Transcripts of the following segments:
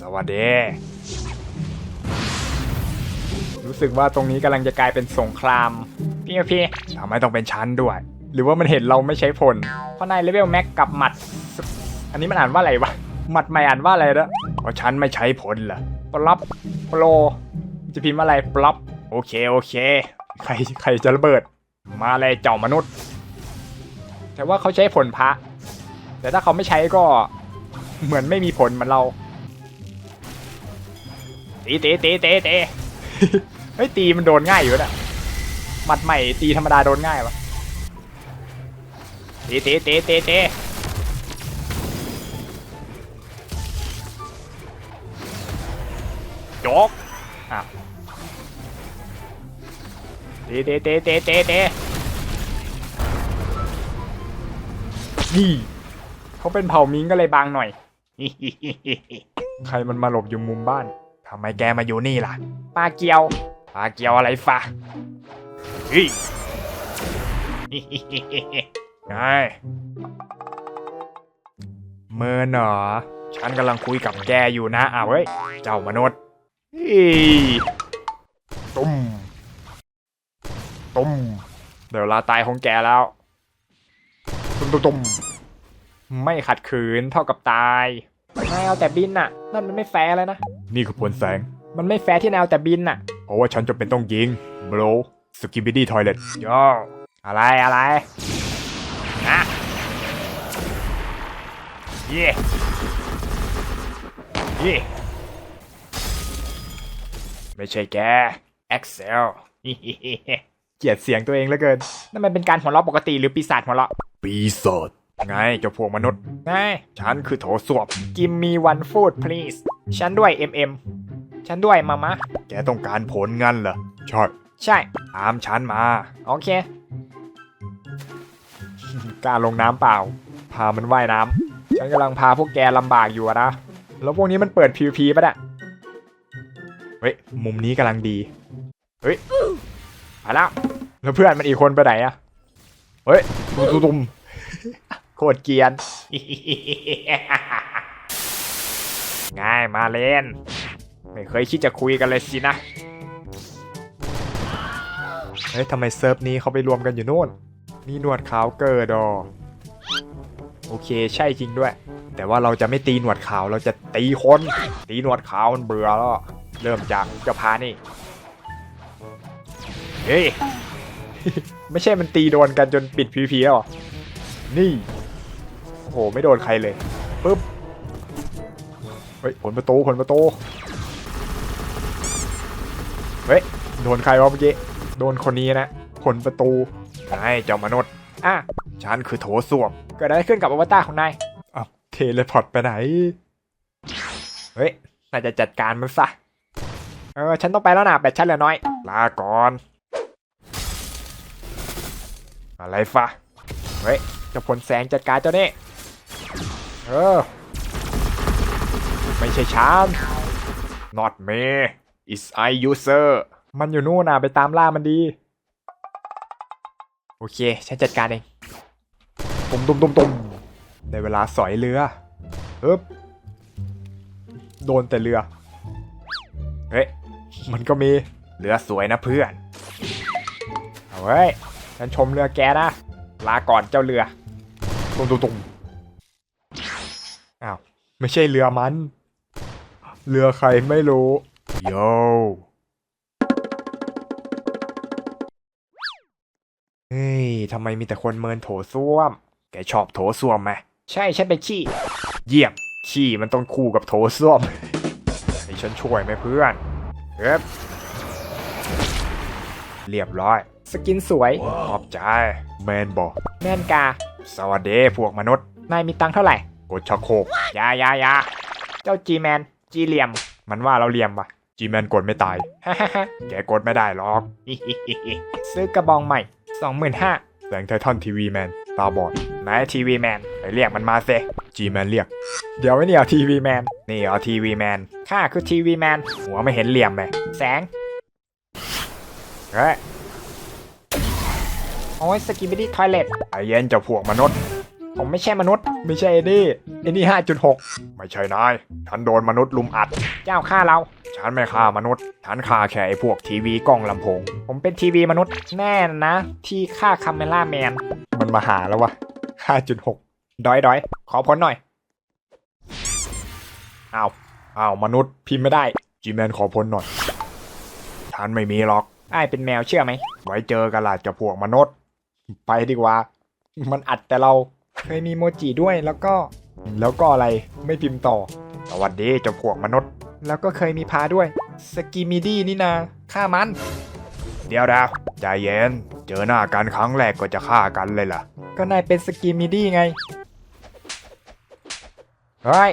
สวัสดี รู้สึกว่าตรงนี้กำลังจะกลายเป็นสงคราม พี่พี่ทำไมต้องเป็นชั้นด้วย หรือว่ามันเห็นเราไม่ใช้ผล เพราะนายเลเวลแม็กกับหมัด อันนี้มันอ่านว่าอะไรวะ หมัดใหม่อ่านว่าอะไรนะเพราะฉันไม่ใช้ผลเหรอปลับโปรจะพิมพ์อะไรปลับโอเคโอเค ใครใครจะระเบิด มาเลยเจ้ามนุษย์ แต่ว่าเขาใช้ผลพระ แต่ถ้าเขาไม่ใช้ก็เหมือนไม่มีผลเหมือนเรา ตีตีตีตีตีเฮ้ยตีมันโดนง่ายอยู่นะหมัดใหม่ตีธรรมดาโดนง่ายวะตีตีตีตีตีโจกอะตีตีตีตีตีตีนี่เขาเป็นเผ่ามิงก็เลยบางหน่อย ใครมันมาหลบอยู่มุมบ้าน ทำไมแกมาอยู่นี่ล่ะ ปลาเกียว ปลาเกียวอะไรฟะเฮ้ยไงเมินเหรอ ฉันกำลังคุยกับแกอยู่นะอ้าวเฮ้ย เจ้ามนุษย์เฮ้ยตุ้ม ตุ้ม เดี๋ยวเวลาตายของแกแล้วตุ้มตุ้มตุ้ม ไม่ขัดขืนเท่ากับตาย นายเอาแต่บินน่ะ นั่นมันไม่แฟร์เลยนะ นี่คือผลแสง มันไม่แฟร์ที่นายเอาแต่บินน่ะ เพราะว่าฉันจะเป็นต้องยิงโบรสกิบิดี้ทอยเลตย่ออะไรอะไรนะเย่เย่ไม่ใช่แก Excel เกลียดเสียงตัวเองเหลือเกิน นั่นมันเป็นการหัวเราะปกติหรือปีศาจหัวเราะ ปีศาจ ไงเจ้าพวกมนุษย์ไงฉันคือโถส้วม Give me one food please ฉันด้วย MM ฉันด้วยมามะ แกต้องการผลงั้นเหรอใช่ใช่ ตามฉันมา โอเค กล้าลงน้ำเปล่า พามันว่ายน้ำ ฉันกำลังพาพวกแกลำบากอยู่อะนะ แล้วพวกนี้มันเปิด PVP ปะเนี่ย เฮ้ย มุมนี้กำลังดี เฮ้ยมาแล้ว แล้วเพื่อนมันอีกคนไปไหนอะเฮ้ยตุ้มตุ้มตุ้ม โคตรเกียน ง่ายมาเล่น ไม่เคยคิดจะคุยกันเลยสินะ เฮ้ยทำไมเซิร์ฟนี้เขาไปรวมกันอยู่นู่น นี่หนวดขาวเกิดอโอเคใช่จริงด้วย แต่ว่าเราจะไม่ตีหนวดขาวเราจะตีคน ตีหนวดขาวมันเบื่อแล้ว เริ่มจากเจ้าพานี่ เฮ้ย ไม่ใช่มันตีโดนกันจนปิด PVP แล้วหรอนี่ โอ้โหไม่โดนใครเลยปึ๊บเฮ้ยผลประตูผลประตูเฮ้ยโดนใครวะเมื่อกี้โดนคนนี้นะผลประตูไอ้เจ้ามนุษย์อะฉันคือโถส้วมเกิดอะไรขึ้นกับอวตารของนายอ้าวเทเลพอร์ตไปไหนเฮ้ยน่าจะจัดการมันซะเออฉันต้องไปแล้วนะแบตฉันเหลือน้อย ลาก่อน อะไรฟะเฮ้ยเจะผลแสงจัดการเจ้านี่ เออ ไม่ใช่ฉัน not me is I user มันอยู่นู่นน่ะไปตามล่ามันดี โอเค ฉันจัดการเองตุ่มตุ่มตุ่มตุ่มได้เวลาสอยเรือฮึบโดนแต่เรือ เฮ้ย มันก็มีเรือสวยนะเพื่อน เอาเว้ย ฉันชมเรือแกนะ ลาก่อนเจ้าเรือ ตุ่มตุ่มตุ่ม ไม่ใช่เรือมัน เรือใครไม่รู้โยเฮ้ยทำไมมีแต่คนเมินโถส้วม แกชอบโถส้วมไหมใช่ฉันเป็นขี้ เยี่ยม ขี้มันต้องคู่กับโถส้วมให้ฉันช่วยไหมเพื่อนเอ๊บเรียบร้อย สกินสวย ขอบใจ แมนบอก แม่นกา สวัสดีพวกมนุษย์ นายมีตังค์เท่าไหร่ กดชักโครกยายายาเจ้าจีแมนจีเหลี่ยม มันว่าเราเหลี่ยมปะจีแมนกดไม่ตายฮ่าฮ่าฮ่าแกกดไม่ได้หรอก ซื้อกระบองใหม่สองหมื่นห้าแสงไททันทีวีแมนตาบอดนายทีวีแมนไปเรียกมันมาเซจีแมนเรียก เดี๋ยวไม่เนี่ยทีวีแมนนี่เหรอทีวีแมนข้าคือทีวีแมนหัวไม่เห็นเหลี่ยมเลยแสงเฮ้ยโอ้ยสกิบิดี้ทอยเลตไอเย็นเจะพวกมนุษย์ ผมไม่ใช่มนุษย์ ไม่ใช่ไอ้นี่ไอ้นี่ห้าจุดหกไม่ใช่นาย ฉันโดนมนุษย์ลุมอัด เจ้าฆ่าเรา ฉันไม่ฆ่ามนุษย์ ฉันฆ่าแค่ไอ้พวกทีวีกล้องลำโพง ผมเป็นทีวีมนุษย์แน่นะ ที่ฆ่าคาเมล่าแมน มันมาหาแล้ววะห้าจุดหกดอยดอยขอพ้นหน่อย อ้าว อ้าว มนุษย์พิมพ์ไม่ได้ จีแมนขอพ้นหน่อย ฉันไม่มีหรอกไอ้ายเป็นแมวเชื่อไหม ไว้เจอกันล่ะเจะพวกมนุษย์ ไปดีกว่า มันอัดแต่เรา เคยมีโมจิด้วยแล้วก็ แล้วก็อะไรไม่พิมพ์ต่อ สวัสดีเจ้าพวกมนุษย์ แล้วก็เคยมีพาด้วยสกิมิดี้นี่นาฆ่ามัน เดี๋ยวดาวใจเย็น เจอหน้ากันครั้งแรกก็จะฆ่ากันเลยล่ะ ก็นายเป็นสกิมิดี้ไงเฮ้ย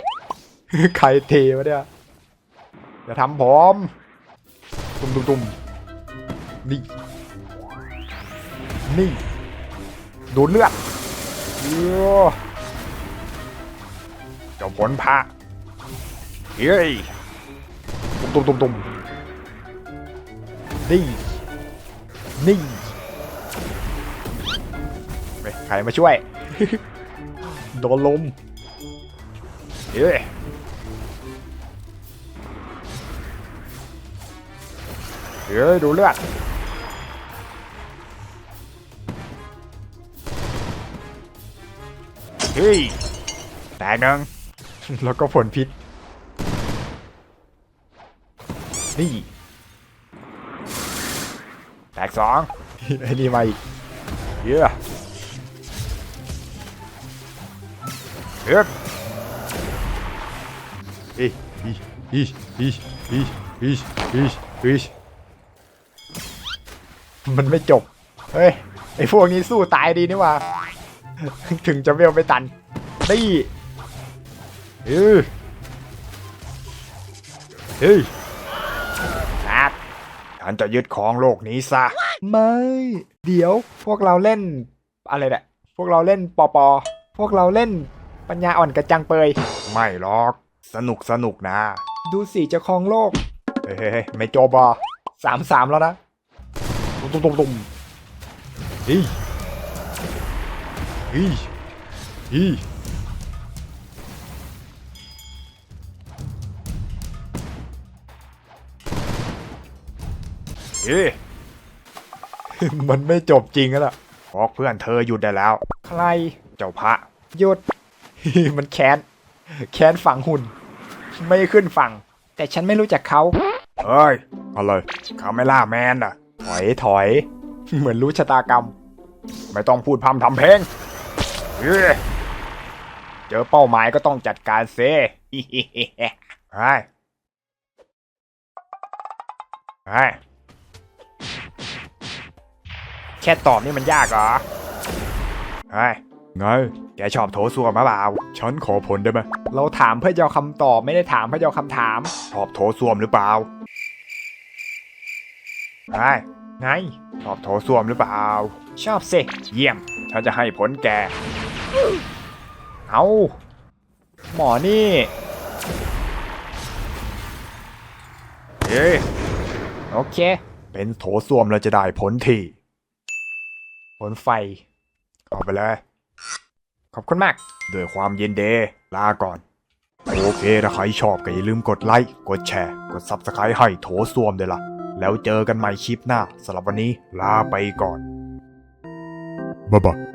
ใครเทวะเนี่ยอย่าทำผมตุ้มตุ้มตุ้มนี่ นี่ดูดเลือด เจ้าผลพระเฮ้ยตุ้มตุ้มตุ้มตุ้มนี่นี่ใครมาช่วย โดนลมเฮ้ยเฮ้ยดูเลือด เฮ้ยแตกหนึ่งแล้วก็ผลพิษ นี่ แตกสองไอ้นี่มาอีกเย้เฮ้ยอีอีอีอีอีอีอีอีมันไม่จบ เฮ้ย ไอ้พวกนี้สู้ตายดีนี่หว่า ถึงจะเวลไม่ตันนี่เฮ้ยเฮ้ยนัดฉันจะยึดของโลกนี้ซะ ไม่ เดี๋ยวพวกเราเล่นอะไรเนี่ยพวกเราเล่นปอปอ พวกเราเล่นปัญญาอ่อนกระจังเปย ไม่หรอก สนุกสนุกนะ ดูสิจะครองโลก เฮ้ยไม่จจบบอะสามสามแล้วนะ ตุ้มตุ้มตุ้มตุ้มเฮ้ย ฮ้ยเฮ้ยเฮ้ยมันไม่จบจริงแล้วล่ะบอกเพื่อนเธอหยุดได้แล้ว ใคร เจ้าพระ หยุด มันแค้น แค้นฝังหุ่น ไม่ขึ้นฝั่ง แต่ฉันไม่รู้จักเขา เฮ้ย อะไรคาเมล่าแมนอะ ถอยถอย เหมือนรู้ชะตากรรม ไม่ต้องพูดพร่ำทำเพลง เฮ้ยเจอเป้าหมายก็ต้องจัดการเซ่ไอ้ไอ้แค่ตอบนี่มันยากเหรอไอ้ไง แกชอบโถส้วมมาเปล่า ฉันขอผลได้ไหม เราถามเพื่อจะเอาคำตอบไม่ได้ถามเพื่อจะเอาคำถาม ชอบโถส้วมหรือเปล่าไอ้ไง ชอบโถส้วมหรือเปล่า ชอบสิ เยี่ยม ฉันจะให้ผลแก เอาหมอนี่เฮ้ยโอเค เป็นโถส้วมแล้วจะได้ผลทีผลไฟเข้าไปเลย ขอบคุณมาก ด้วยความยินดีลาก่อน โอเคถ้าใครชอบก็อย่าลืมกดไลค์ กดแชร์ กด Subscribe ให้โถส้วมด้วยล่ะ แล้วเจอกันใหม่คลิปหน้าสำหรับวันนี้ลาไปก่อนบ๊ายบาย